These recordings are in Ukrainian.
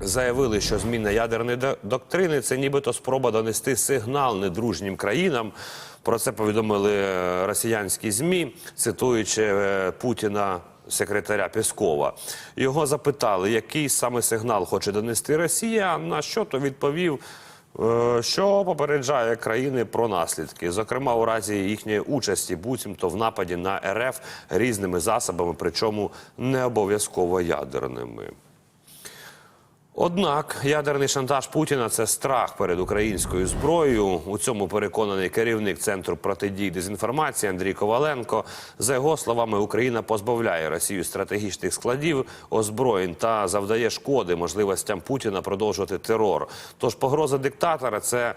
заявили, що зміна ядерної до- доктрини це нібито спроба донести сигнал недружнім країнам. Про це повідомили е, росіянські змі, цитуючи е, Путіна. Секретаря Пєскова його запитали, який саме сигнал хоче донести Росія. На що то відповів, е, що попереджає країни про наслідки, зокрема у разі їхньої участі, буцімто в нападі на РФ різними засобами, причому не обов'язково ядерними. Однак ядерний шантаж Путіна це страх перед українською зброєю. У цьому переконаний керівник центру протидії дезінформації Андрій Коваленко. За його словами, Україна позбавляє Росію стратегічних складів озброєнь та завдає шкоди можливостям Путіна продовжувати терор. Тож погроза диктатора це.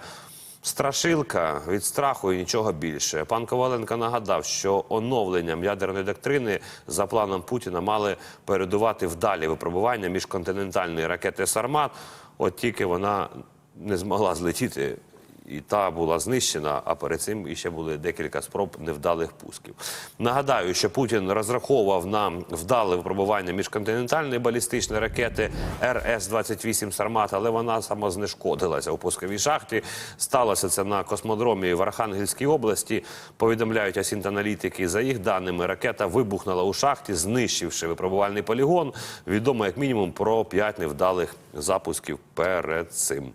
Страшилка від страху і нічого більше. Пан Коваленко нагадав, що оновленням ядерної доктрини за планом Путіна мали передувати вдалі випробування міжконтинентальної ракети Сармат. От тільки вона не змогла злетіти. І та була знищена, а перед цим іще були декілька спроб невдалих пусків. Нагадаю, що Путін розраховував на вдале випробування міжконтинентальної балістичної ракети РС-28 Сармат, але вона самознешкодилася у пусковій шахті. Сталося це на космодромі в Архангельській області. Повідомляють асінт-аналітики. За їх даними, ракета вибухнула у шахті, знищивши випробувальний полігон. Відомо як мінімум про п'ять невдалих запусків перед цим.